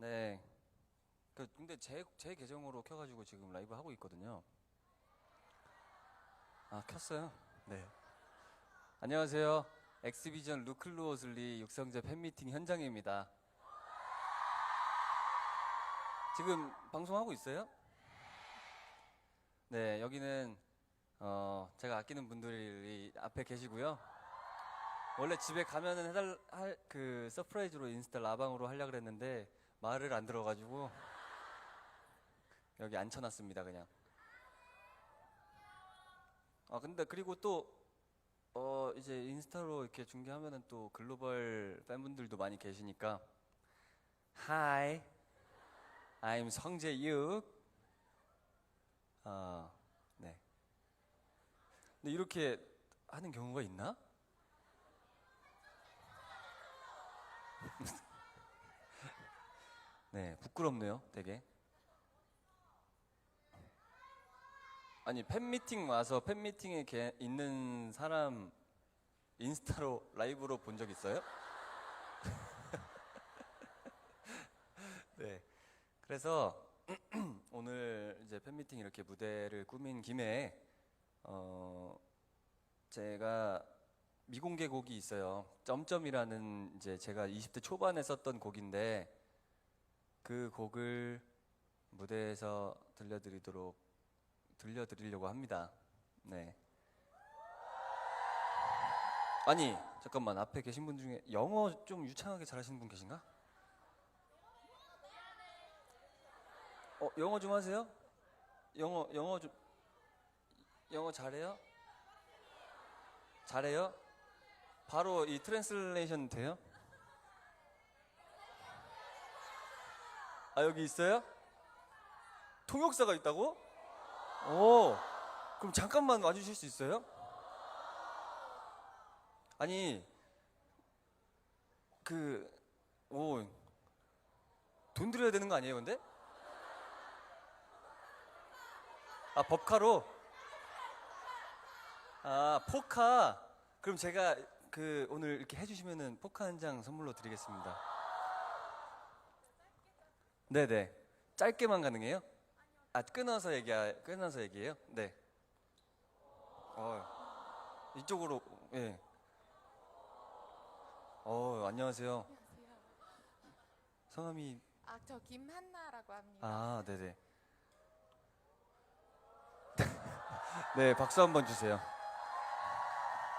네. 그 근데 제 제 계정으로 켜가지고 지금 라이브 하고 있거든요. 아 켰어요? 네. 안녕하세요. 엑스비전 루클루 오슬리 육성제 팬미팅 현장입니다. 지금 방송하고 있어요? 네, 여기는 어, 제가 아끼는 분들이 앞에 계시고요. 원래 집에 가면은 해달 할, 그 서프라이즈로 인스타 라방으로 하려 그랬는데 말을 안 들어가지고 여기 앉혀놨습니다 그냥. 아 근데 그리고 또 어, 이제 인스타로 이렇게 중계하면은 또 글로벌 팬분들도 많이 계시니까 Hi, I'm 성재육. 아, 네. 근데 이렇게 하는 경우가 있나? 네, 부끄럽네요, 되게. 아니, 팬미팅 와서 팬미팅에 게- 있는 사람 인스타로 라이브로 본 적 있어요? 네. 그래서 오늘 이제 팬미팅 이렇게 무대를 꾸민 김에 어 제가 미공개 곡이 있어요. 점점이라는 이제 제가 20대 초반에 썼던 곡인데 그 곡을 무대에서 들려드리도록 들려드리려고 합니다. 네. 아니 잠깐만 앞에 계신 분 중에 영어 좀 유창하게 잘하시는 분 계신가? 어 영어 좀 하세요? 영어 영어 좀 영어 잘해요? 잘해요? 바로 이 트랜슬레이션 돼요? 아 여기 있어요? 통역사가 있다고? 오 그럼 잠깐만 와주실 수 있어요? 아니 그오돈 들여야 되는 거 아니에요 근데? 아 법카로? 아 포카 그럼 제가 그 오늘 이렇게 해주시면은 포카 한 장 선물로 드리겠습니다 네네 짧게만 가능해요? 아 끊어서 얘기 끊어서 얘기해요? 네 어, 이쪽으로 예. 어 안녕하세요 성함이 아, 저 김한나라고 합니다. 아 네네 네 박수 한번 주세요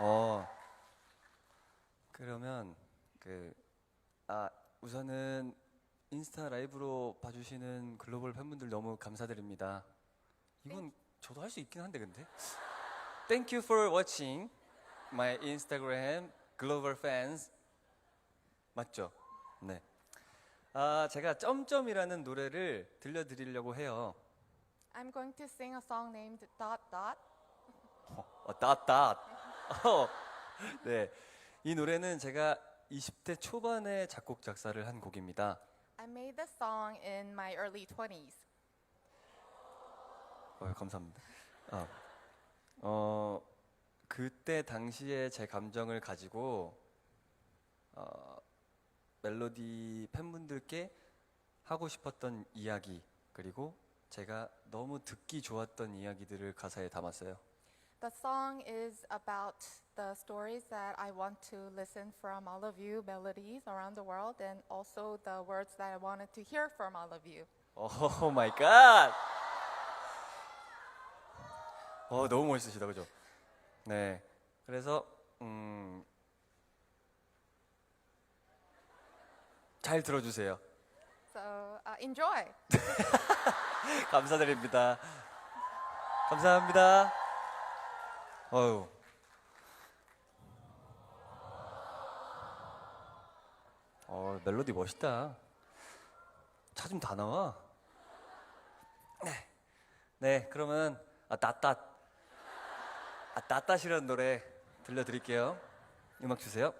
어 그러면 그 아 우선은 인스타 라이브로 봐주시는 글로벌 팬분들 너무 감사드립니다 이건 저도 할 수 있긴 한데 근데 Thank you for watching my Instagram global fans 맞죠? 네. 아 제가 점점이라는 노래를 들려드리려고 해요. I'm going to sing a song named Dot Dot. 어, 닷닷. 어, 네. 이 노래는 제가 20대 초반에 작곡 작사를 한 곡입니다. I made this song in my early 20s. 어, 감사합니다. 어, 어, 그때 당시에 제 감정을 가지고 어, 멜로디 팬분들께 하고 싶었던 이야기 그리고 제가 너무 듣기 좋았던 이야기들을 가사에 담았어요. The song is about the stories that I want to listen from all of you, melodies around the world, and also the words that I wanted to hear from all of you. 오 마이 갓. 어 너무 멋있으시다 그죠? 네. 그래서 음. 잘 들어주세요. So uh, enjoy. 감사드립니다. 감사합니다. 어유. 어 멜로디 멋있다. 차 좀 다 나와. 네. 네, 그러면 아 따따 아 따따시라는 노래 들려 드릴게요. 음악 주세요.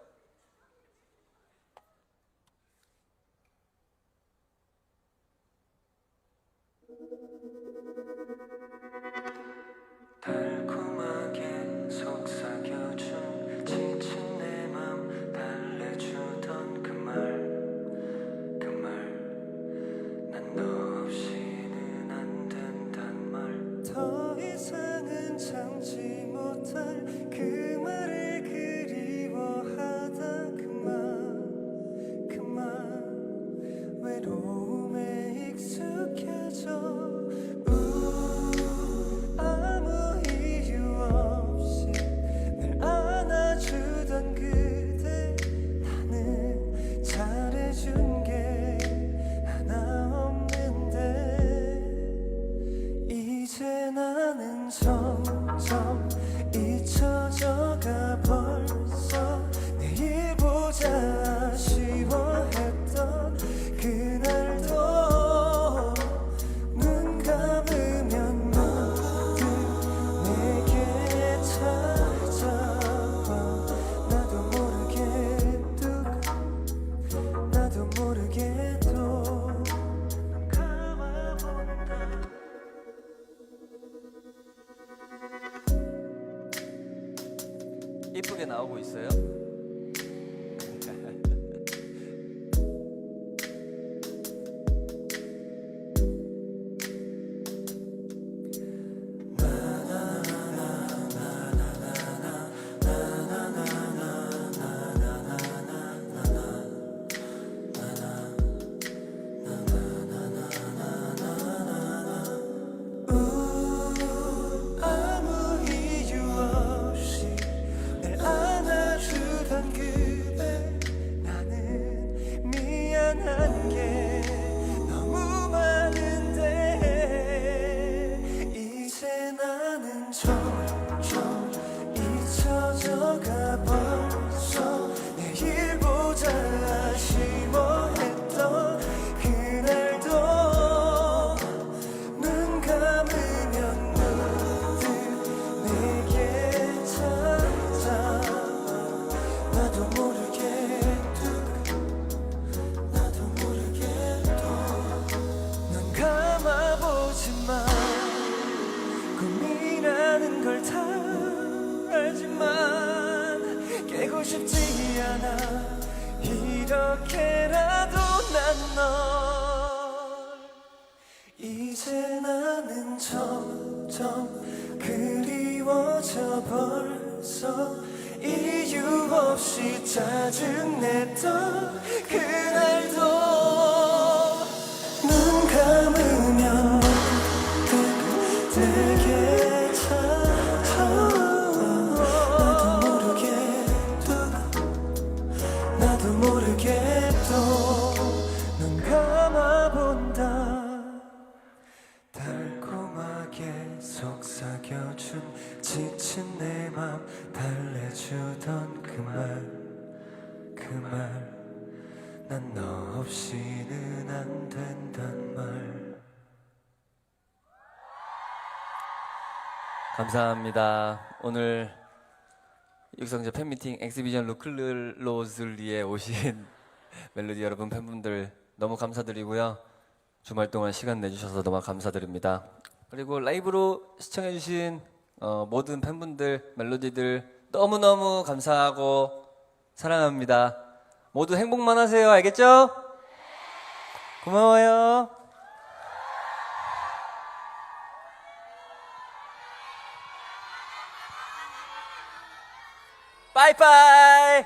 내일 보자 아쉬워했던 그날도 눈 감으면 문득 내게 찾아와 나도 모르게 뚝 나도 모르게 또눈 감아본다 이쁘게 나오고 있어요? 나도 모르게 뚝 나도 모르게 또눈 감아보지만 꿈이라는 걸 다 알지만 깨고 싶지 않아. 이렇게라도 난널. 이제 나는 점점 그리워져 벌써 이유 없이 짜증냈던 그날도 감사합니다. 오늘 육성재 팬미팅 엑스비전 루클로즈리에 오신 멜로디 여러분 팬분들 너무 감사드리고요. 주말 동안 시간 내주셔서 너무 감사드립니다. 그리고 라이브로 시청해주신 어, 모든 팬분들, 멜로디들 너무너무 감사하고 사랑합니다. 모두 행복만 하세요. 알겠죠? 고마워요. 빠이빠이!